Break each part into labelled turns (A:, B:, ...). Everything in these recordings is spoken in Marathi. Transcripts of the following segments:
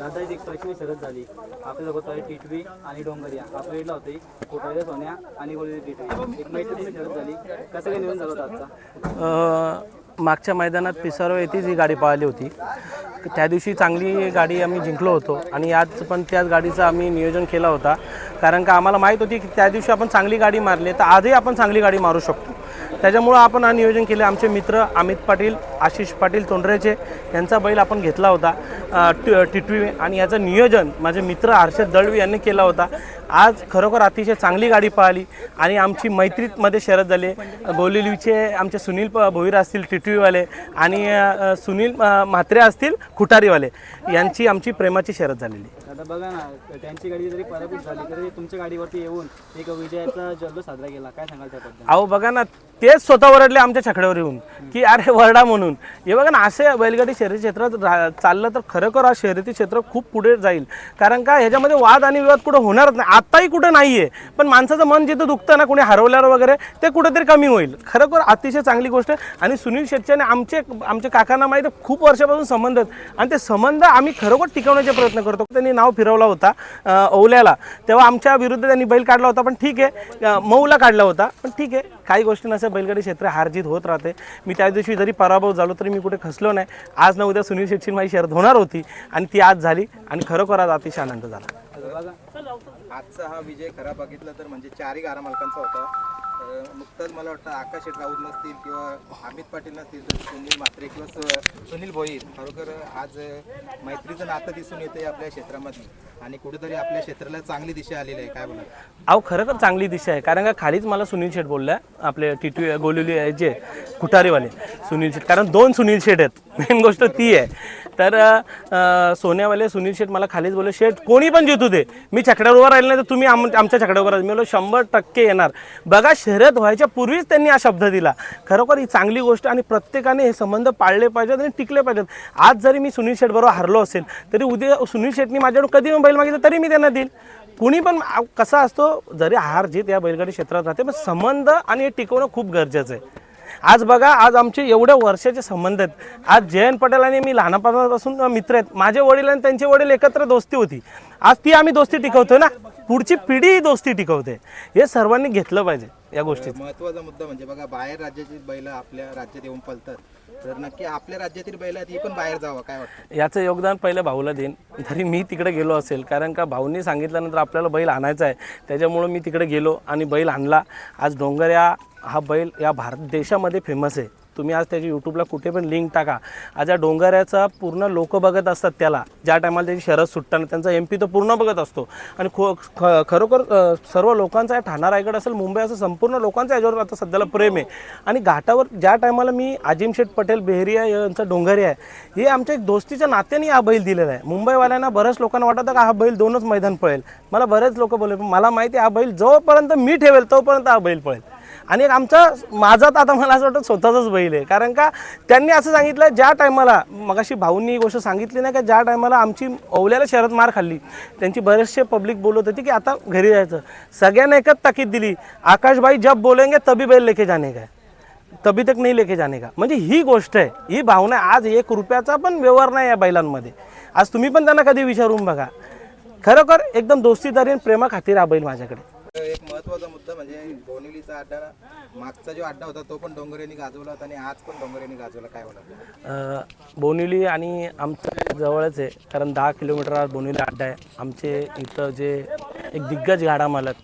A: दादाची एक प्रश्न शरद झाली. आपल्याला होत आहे टिटवी आणि डोंगरिया आपल्या इथला होते कोटाळ्या सोन्या आणि गोळी टिटवी. एक मैत्रीची शरद झाली कसं काय नियोजन झालं होतं आजचा?
B: मागच्या मैदानात पिसारो येथेच ही गाडी पळाली होती. त्या दिवशी चांगली गाडी आम्ही जिंकलो होतो आणि आज पण त्याच गाडीचं आम्ही नियोजन केला होता. कारण का आम्हाला माहीत होती की त्या दिवशी आपण चांगली गाडी मारली तर आजही आपण चांगली गाडी मारू शकतो. त्याच्यामुळं आपण हा नियोजन केले. आमचे मित्र अमित पाटील आशिष पाटील तोंडरेचे यांचा बैल आपण घेतला होता. टिटवी आणि याचं नियोजन माझे मित्र हर्षद दळवी यांनी केला होता. आज खरोखर अतिशय चांगली गाडी पळाली आणि आमची मैत्रीमध्ये शरद झाली. गोलिलीचे आमचे सुनील भोईर असतील टिटवीवाले आणि सुनील म्हात्रे असतील खुटारीवाले यांची आमची प्रेमाची शरद झालेली.
A: बघा ना त्यांची गाडी जरी पराभूत झाली तरी तुमच्या गाडीवरती येऊन एक विजयाचा जल्लोष साजरा केला. काय सांगाल त्याबद्दल?
B: अहो बघा ना तेच स्वतः वरडले आमच्या छकड्यावर येऊन की अरे वरडा म्हणून. हे बघा ना असे बैलगाडी शर्यती क्षेत्रात रा- चाललं तर खरोखर हा शर्यती क्षेत्र खूप पुढे जाईल. कारण का ह्याच्यामध्ये वाद आणि विवाद कुठं होणारच नाही. आत्ताही कुठं नाही आहे पण माणसाचं मन जिथं दुखतं ना कुणी हरवल्यावर वगैरे ते कुठेतरी कमी होईल. खरोखर अतिशय चांगली गोष्ट आहे. आणि सुनील शेट्टीने आमचे आमच्या काकांना माहिती खूप वर्षापासून संबंध आहेत. आणि ते संबंध आम्ही खरोखर टिकवण्याचे प्रयत्न करतो. त्यांनी नाव फिरवला होता ओल्याला. तेव्हा आमच्या विरुद्ध त्यांनी बैल काढला होता पण ठीक आहे. मऊला काढला होता पण ठीक आहे. काही गोष्टी नसेल बैलगाडी क्षेत्र हारजीत होत राहते. मी त्या दिवशी जरी पराभव झालो तरी मी कुठे खसलो नाही. आज ना उद्या सुनील शेट्टी माझी शर्यत होणार होती आणि ती आज झाली आणि खरोखर आज अतिशय आनंद झाला.
C: आजचा हा विजय खरा बघितला तर म्हणजे चारही गारा मालकांचा होता. अं, नुकताच मला वाटतं आकाश राऊत नसतील किंवा अमित पाटील नसतील तर सुनील म्हात्रे किंवा सुनील भोईर. खरोखर आज मैत्रीचं नातं दिसून येते आपल्या क्षेत्रामध्ये. आणि कुठेतरी आपल्या क्षेत्राला चांगली दिशा आलेली आहे. काय बोला
B: अहो खरोखर चांगली दिशा आहे. कारण का खालीच मला सुनील शेठ बोलला आपले टी गोलिवली आहे जे कुठारीवाले सुनील शेठ. कारण दोन सुनील शेठ आहेत. मेन गोष्ट ती आहे. तर सोन्यावाले सुनील शेठ मला खालीच बोलले शेठ कोणी पण जितू दे. मी छकड्यावर उभं राहिले नाही तर तुम्ही आम आमच्या छकड्यावर राहा." मी बोलो शंभर टक्के येणार. बघा शरद व्हायच्या पूर्वीच त्यांनी हा शब्द दिला. खरोखर ही चांगली गोष्ट आणि प्रत्येकाने हे संबंध पाळले पाहिजेत आणि टिकले पाहिजेत. आज जरी मी सुनील शेठ बरोबर हरलो असेल तरी उद्या सुनील शेठनी माझ्याकडून कधी बैल मागितलं तरी मी त्यांना देईल. कुणी पण कसा असतो जरी हार जीत या बैलगाडी क्षेत्रात राहते पण संबंध आणि हे टिकवणं खूप गरजेचं आहे. आज बघा आज आमचे एवढ्या वर्षाचे संबंध आहेत. आज जयंत पटेल आणि मी लहानपणापासून मित्र आहेत. माझे वडील आणि त्यांचे वडील एकत्र दोस्ती होती. आज ती आम्ही दोस्ती टिकवतोय ना? पुढची पिढी ही दोस्ती टिकवते. हे सर्वांनी घेतलं पाहिजे या गोष्टीत.
C: महत्त्वाचा मुद्दा म्हणजे बघा बाहेर राज्याची बैल आपल्या राज्यात येऊन पलतात तर नक्की आपल्या राज्यातील बैल आहेत ही पण बाहेर जावं काय वाटतं?
B: याचं योगदान पहिलं भाऊला देईन. जरी मी तिकडे गेलो असेल कारण का भाऊनी सांगितल्यानंतर आपल्याला बैल आणायचा आहे. त्याच्यामुळं मी तिकडे गेलो आणि बैल आणला. आज डोंगऱ्या हा बैल या भारत देशामध्ये फेमस आहे. तुम्ही आज त्याची यूट्यूबला कुठे पण लिंक टाका. आज या डोंगऱ्याचा पूर्ण लोक बघत असतात त्याला. ज्या टायमाला त्याची शरद सुटताना त्यांचा एम पी तो पूर्ण बघत असतो. आणि खो ख खरोखर सर्व लोकांचा ठाणा रायगड असेल मुंबई असं संपूर्ण लोकांचा याच्यावर आता सध्याला प्रेम आहे. आणि घाटावर ज्या टायमाला मी आजिमशेठ पटेल बेहरिया यांचा डोंगरी आहे हे आमच्या एक दोस्तीच्या नात्याने हा बैल दिलेला आहे. मुंबईवाल्यांना बऱ्याच लोकांना वाटतं का हा बैल दोनच मैदान पळेल. मला बरेच लोक बोलले पण मला माहिती आहे हा बैल जोपर्यंत मी ठेवेल तोपर्यंत हा बैल पळेल. आणि एक आमचा माझा तर आता मला असं वाटतं स्वतःचाच बैल आहे. कारण का त्यांनी असं सांगितलं ज्या टायमाला मगाशी भाऊंनी ही गोष्ट सांगितली नाही का ज्या टायमाला आमची ओवल्याला शरद मार खाल्ली त्यांची बरेचसे पब्लिक बोलत होती की आता घरी जायचं. सगळ्यांना एकच ताकीद दिली आकाशबाई जब बोलेंगे तभी बैल लेके जाने का तभी तक नाही लेके जाणे का म्हणजे ही गोष्ट आहे. ही भावना आज एक रुपयाचा पण व्यवहार नाही या बैलांमध्ये. आज तुम्ही पण त्यांना कधी विचारून बघा. खरोखर एकदम दोस्तीदारी आणि प्रेमा खातीर हा बैल माझ्याकडे.
C: महत्त्वाचा मुद्दा म्हणजे बोनिवलीचा अड्डा मागचा जो अड्डा होता तो पण डोंगरेने गाजवला होता आणि आज पण डोंगरेने गाजवला. काय होणार
B: अ, बोनिवली आणि आमच्या जवळच आहे कारण दहा किलोमीटर बोनिवली अड्डा आहे. आमचे इथं जे एक दिग्गज गाडा मालक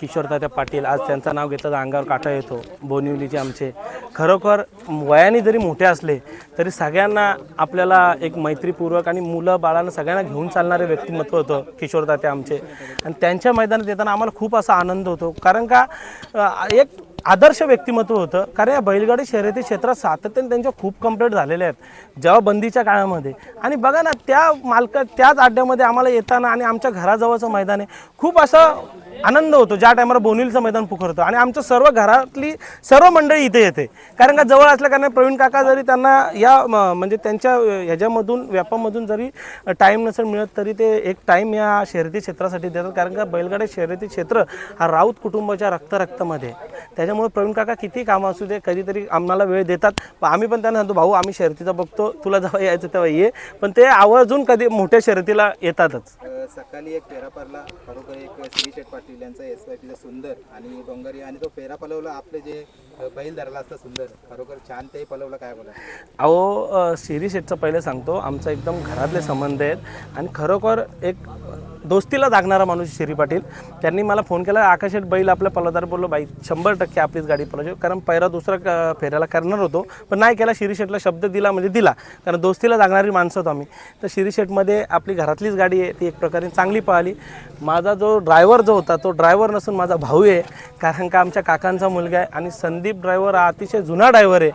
B: किशोर तात्या पाटील आज त्यांचं नाव घेतात तर अंगावर काटा येतो. बोनिवलीचे आमचे खरोखर वयाने जरी मोठे असले तरी सगळ्यांना आपल्याला एक मैत्रीपूर्वक आणि मुलं बाळांना सगळ्यांना घेऊन चालणारे व्यक्तिमत्व होतं किशोर दाते आमचे. आणि त्यांच्या मैदानात येताना आम्हाला खूप असा आनंद होतो. कारण का एक आदर्श व्यक्तिमत्व होतं. कारण या बैलगाडी शर्यती क्षेत्रात सातत्याने त्यांच्या खूप कंप्लेंट झालेल्या आहेत. जेव्हा बंदीच्या काळामध्ये. आणि बघा ना त्या मालका त्याच अड्ड्यामध्ये आम्हाला येताना आणि आमच्या घराजवळचं मैदान आहे. खूप असं आनंद होतो. ज्या टायमाला बोनिलचं मैदान पुकारतो आणि आमचं सर्व घरातली सर्व मंडळी इथे येते. कारण का जवळ असल्या कारणाने प्रवीण काका जरी त्यांना या म्हणजे त्यांच्या ह्याच्यामधून व्यापामधून जरी टाईम नसेल मिळत तरी ते एक टाईम या शर्यती क्षेत्रासाठी देतात. कारण का बैलगाड्या शर्यती क्षेत्र हा राऊत कुटुंबाच्या रक्त रक्तामध्ये त्याच्यामुळे प्रवीण काका किती कामं असू दे कधीतरी आम्हाला वेळ देतात. पण आम्ही पण त्यांना सांगतो भाऊ आम्ही शर्यतीचा बघतो. तुला जेव्हा यायचं तेव्हा ये. पण ते आवर्जून कधी मोठ्या शर्यतीला येतातच.
C: सकाळी एक फेरा पडला. खरोखर एक श्री एस वाय पीचा सुंदर आणि डोंगरी आणि तो फेरा पलवला आपले जे बैल धरला असता सुंदर. खरोखर छान ते पलवला काय बोला
B: अहो शिरी शेठचं पहिले सांगतो आमचा एकदम घरातले संबंध आहेत. आणि खरोखर एक दोस्तीला जागणारा माणूस शिरी पाटील. त्यांनी मला फोन केला आकाश बैल आपल्या पलवदार बोललो बाई शंभर टक्के आपलीच गाडी पलवायची. कारण पहिला दुसरा क- फेऱ्याला करणार होतो. पण नाही केला शिरीशेटला शब्द दिला म्हणजे दिला. कारण दोस्तीला जागणारी माणसं होतो आम्ही. तर शिरीशेठमध्ये आपली घरातलीच गाडी आहे ती एक प्रकारे चांगली पळाली माझा जो ड्रायव्हर जो होता तो ड्रायव्हर नसून माझा भाऊ आहे. कारण का आमच्या काकांचा मुलगा आहे आणि संदीप ड्रायव्हर हा अतिशय जुना ड्रायव्हर आहे.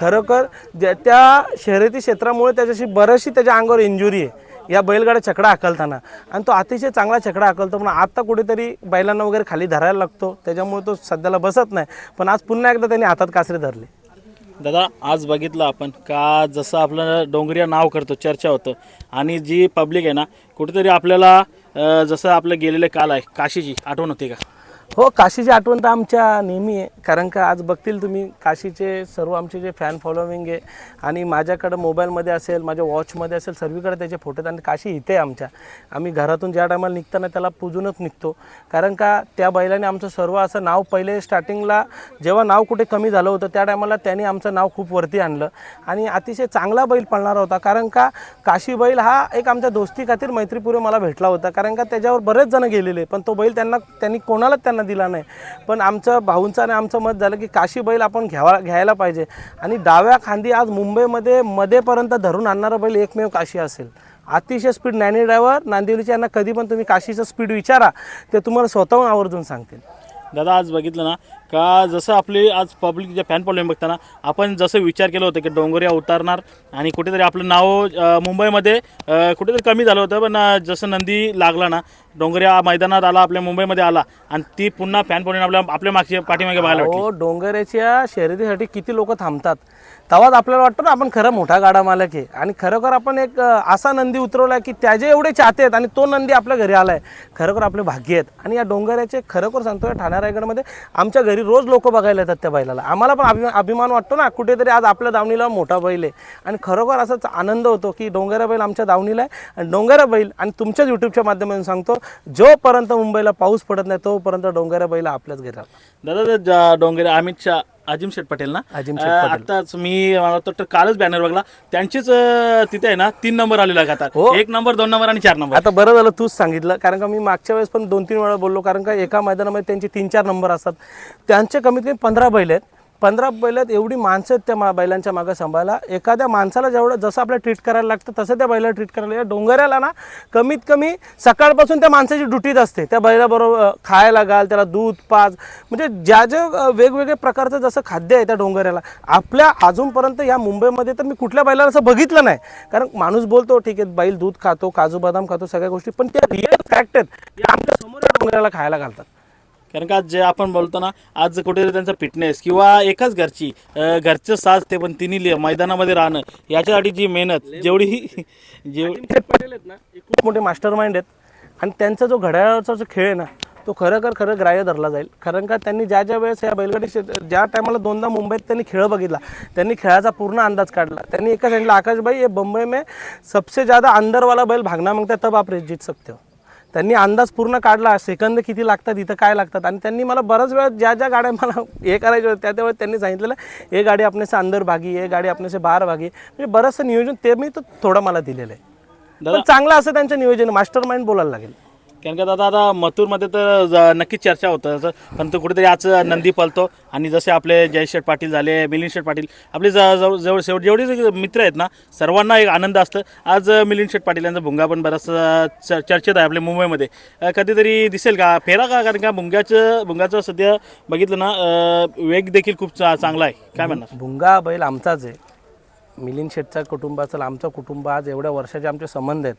B: खरोखर ज्या त्या शर्यती क्षेत्रामुळे त्याच्याशी बऱ्याचशी त्याच्या अंगावर इंजुरी आहे. या बैलगाड्या छकडा हाकलताना. आणि तो अतिशय चांगला छकडा हाकलतो पण आता कुठेतरी बैलांना वगैरे खाली धरायला लागतो. त्याच्यामुळे तो सध्याला बसत नाही. पण आज पुन्हा एकदा त्यांनी हातात कासरे धरले.
D: दादा आज बघितलं आपण का जसं आपलं डोंगरिया नाव करतो चर्चा होतं. आणि जी पब्लिक आहे ना कुठेतरी आपल्याला जसं आपलं गेलेलं काल आहे काशीची आठवण होती का?
B: हो काशीची आठवण तर आमच्या नेहमी आहे. कारण का आज बघतील तुम्ही काशीचे सर्व आमचे जे फॅन फॉलोविंग आहे आणि माझ्याकडं मोबाईलमध्ये असेल माझ्या वॉचमध्ये असेल सर्वीकडे त्याचे फोटो आहेत. आणि काशी इथे आहे आमच्या. आम्ही घरातून ज्या टायमाला निघताना त्याला पूजूनच निघतो. कारण का त्या बैलाने आमचं सर्व असं नाव पहिले स्टार्टिंगला जेव्हा नाव कुठे कमी झालं होतं त्या टायमाला त्याने आमचं नाव खूप वरती आणलं. आणि अतिशय चांगला बैल पळणारा होता. कारण का काशी बैल हा एक आमच्या दोस्ती खातीर मैत्रीपूर्व मला भेटला होता. कारण का त्याच्यावर बरेच जण गेलेले पण तो बैल त्यांना त्यांनी कोणालाच त्यांना दिला नाही. पण आमचं भाऊंचं आणि आमचं मत झालं की काशी बैल आपण घ्यावा घ्यायला पाहिजे. आणि डाव्या खांदी आज मुंबईमध्ये मध्येपर्यंत धरून आणणारा बैल एकमेव काशी असेल. अतिशय स्पीड नॅनी ड्रायव्हर नांदिवलीच्या यांना कधी पण तुम्ही काशीचं स्पीड विचारा ते तुम्हाला स्वतःहून आवर्जून सांगतील.
D: दादा आज बघितलं ना का जसं आपली आज पब्लिक जे फॅन फॉलोइंग बघताना आपण जसं विचार केलं होतं की डोंगरिया उतारणार आणि कुठेतरी आपलं नाव मुंबईमध्ये कुठेतरी कमी झालं होतं पण जसं नंदी लागला ना डोंगरिया मैदानात आला आपल्या मुंबईमध्ये आला आणि ती पुन्हा फॅन फॉलोइंग आपल्या आपल्या मागच्या पाठीमागे बघायला
B: हो डोंगराच्या शर्यतीसाठी किती लोक थांबतात? तेव्हाच आपल्याला वाटतं ना आपण खरं मोठा गाडा मालक आहे. आणि खरोखर आपण एक असा नंदी उतरवला की त्याचे एवढे चाहते आहेत आणि तो नंदी आपल्या घरी आलाय. खरोखर आपले भाग्य आहेत. आणि या डोंगराचे खरोखर सांगतो या ठाणे रायगडमध्ये आमच्या घरी रोज लोक बघायला येतात त्या बैलाला. आम्हाला पण अभिमान अभिमान वाटतो ना कुठेतरी आज आपल्या दावणीला मोठा बैल आहे. आणि खरोखर असाच आनंद होतो की डोंगरा बैल आमच्या दावणीला आहे आणि डोंगरा बैल आणि तुमच्याच यूट्यूबच्या माध्यमातून सांगतो जोपर्यंत मुंबईला पाऊस पडत नाही तोपर्यंत डोंगरा बैल आपल्याच घरात
D: दादा डोंगरे अमित शाह अजिम शेठ पटेल ना?
B: अजिम
D: अं, आताच मी मला वाटतं कालच बॅनर बघला. त्यांचीच अं, तिथे आहे ना तीन नंबर आलेला आहे
B: हो.
D: आता एक नंबर दोन नंबर आणि चार नंबर
B: आता बरं झालं तूच सांगितलं कारण का मी मागच्या वेळेस पण दोन तीन वेळा बोललो कारण का एका मैदानामध्ये त्यांचे तीन चार नंबर असतात. त्यांचे कमीत कमी पंधरा बैल आहेत. पंधरा बैलात एवढी माणसं आहेत त्या मा बैलांच्या मागं सांभाळायला. एखाद्या माणसाला जेवढं जसं आपल्याला ट्रीट करायला लागतं तसं त्या बैलाला ट्रीट करायला या डोंगऱ्याला ना कमीत कमी सकाळपासून त्या माणसाची ड्युटीच असते. त्या बैलाबरोबर खायला घाल त्याला दूध पाज म्हणजे ज्या ज्या वेगवेगळ्या प्रकारचं जसं खाद्य आहे त्या डोंगऱ्याला आपल्या अजूनपर्यंत या मुंबईमध्ये तर मी कुठल्या बैलाला असं बघितलं नाही. कारण माणूस बोलतो ठीक आहे बैल दूध खातो काजू बदाम खातो सगळ्या गोष्टी. पण त्या रिअल फॅक्ट आहेत. या आमच्यासमोर डोंगऱ्याला खायला घालतात.
D: कारण का जे आपण बोलतो ना आज कुठेतरी त्यांचा फिटनेस किंवा एकाच घरची घरचं साज ते पण तिन्ही मैदानामध्ये राहणं याच्यासाठी जी मेहनत जेवढी जेव
B: शेठ पाटील आहेत ना खूप मोठे मास्टर माइंड आहेत. आणि त्यांचा जो घड्याळाचा जो खेळ आहे ना तो खरोखर खरं ग्राह्य धरला जाईल. कारण का त्यांनी ज्या ज्या वेळेस या बैलगाडी क्षेत्र ज्या टायमाला दोनदा मुंबईत त्यांनी खेळ बघितला त्यांनी खेळाचा पूर्ण अंदाज काढला. त्यांनी एकच सांगितलं आकाशभाई हे बंबई में सबसे ज़्यादा अंदरवाला बैल भागना मागता तब आप रेस जीत सकते हो. त्यांनी अंदाज पूर्ण काढला सेकंद किती लागतात इथं काय लागतात? आणि त्यांनी मला बऱ्याच वेळा ज्या ज्या गाड्या मला हे करायच्या होत्या त्या त्यावेळेस त्यांनी सांगितलेलं हे गाडी से अंदर भागी हे गाडी से बाहेर भागी. म्हणजे बरंचसं नियोजन ते मी तर थोडं मला दिलेलं आहे. पण चांगलं असं त्यांचं नियोजन मास्टर माइंड बोलायला लागेल.
D: कारण का दादा आता मथुरमध्ये तर ज- नक्कीच चर्चा होतं असं. परंतु कुठेतरी आज नंदी पलतो आणि जसे आपले जयशेठ पाटील झाले मिलिंद शेठ पाटील आपले ज- जवळ जवळ शेवट जेवढे जे मित्र आहेत ना सर्वांना एक आनंद असतं. आज मिलिंद शेठ पाटील यांचा भुंगा पण बराचसा च- चर्चेत आहे आपल्या मुंबईमध्ये. अं, कधीतरी दिसेल का? फेरा का? कारण का भुंग्याचं भुंगाचं सध्या बघितलं ना अं, वेग देखील खूप चा- चांगला आहे. काय म्हणणार?
B: भुंगा बैल आमचाच आहे. मिलिंद शेठचा कुटुंब असेल आमचं कुटुंब आज एवढ्या वर्षाचे आमचे संबंध आहेत.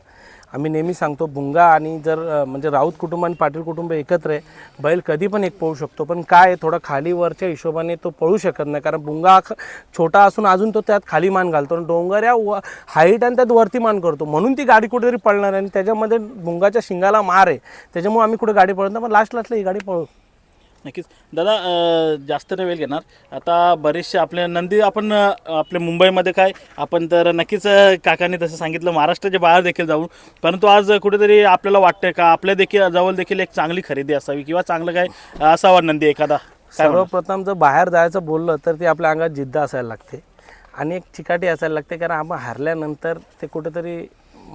B: आम्ही नेहमी सांगतो बुंगा आणि जर म्हणजे राऊत कुटुंब आणि पाटील कुटुंब एकत्र आहे बैल कधी पण एक पळू शकतो. पण काय आहे, थोडा खालीवरच्या हिशोबाने तो पळू शकत नाही. कारण भुंगा छोटा असून अजून तो त्यात खाली मान घालतो आणि डोंगर या व हाईट आणि त्यात वरती मान करतो. म्हणून ती गाडी कुठेतरी पळणार आहे आणि त्याच्यामध्ये भुंगाच्या शिंगाला मार आहे. त्याच्यामुळे आम्ही कुठे गाडी पळत नाही पण लास्ट लास्टला ही गाडी पळू.
D: नक्कीच. दादा जास्त नाही वेळ घेणार. आता बरेचसे आपले नंदी आपण आपल्या मुंबईमध्ये काय आपण तर नक्कीच काकांनी तसं सांगितलं महाराष्ट्राच्या बाहेर देखील जाऊ परंतु आज कुठेतरी आपल्याला वाटतंय का आपल्या देखील जवळ देखील एक चांगली खरेदी असावी किंवा चांगलं काय असावा नंदी एखादा? काय म्हणा?
B: सर्वप्रथम जर बाहेर जायचं बोललं तर ते आपल्या अंगात जिद्द असायला लागते. आणि एक चिकाटी असायला लागते कारण आपण हारल्यानंतर ते कुठेतरी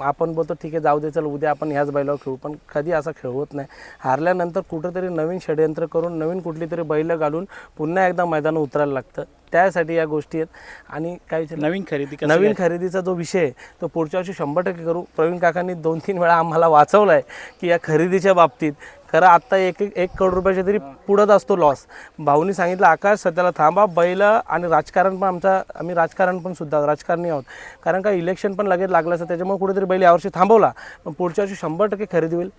B: आपण बोलतो ठीक आहे जाऊ दे चल उद्या आपण ह्याच बैलावर खेळू. पण कधी असा खेळ होत नाही. हारल्यानंतर कुठंतरी नवीन षडयंत्र करून नवीन कुठली तरी बैलं घालून पुन्हा एकदा मैदान उतरायला लागतं. त्यासाठी या गोष्टी आहेत. आणि काय?
D: नवीन खरेदी
B: नवीन खरेदीचा जो विषय आहे तो पुढच्या वर्षी शंभर टक्के करू. प्रवीण काकांनी दोन तीन वेळा आम्हाला वाचवलं आहे की या खरेदीच्या बाबतीत खरं आत्ता एक एक एक करोड रुपयाच्या तरी पुढंच असतो लॉस भाऊनी सांगितलं आकाश सध्याला थांबा बैल आणि राजकारण पण आमचा आम्ही राजकारण पण सुद्धा राजकारणी आहोत. कारण का इलेक्शन पण लगेच लागलं असतं त्याच्यामुळे कुठेतरी बैल यावर्षी थांबवला. पण पुढच्या वर्षी शंभर टक्के खरेदी होईल.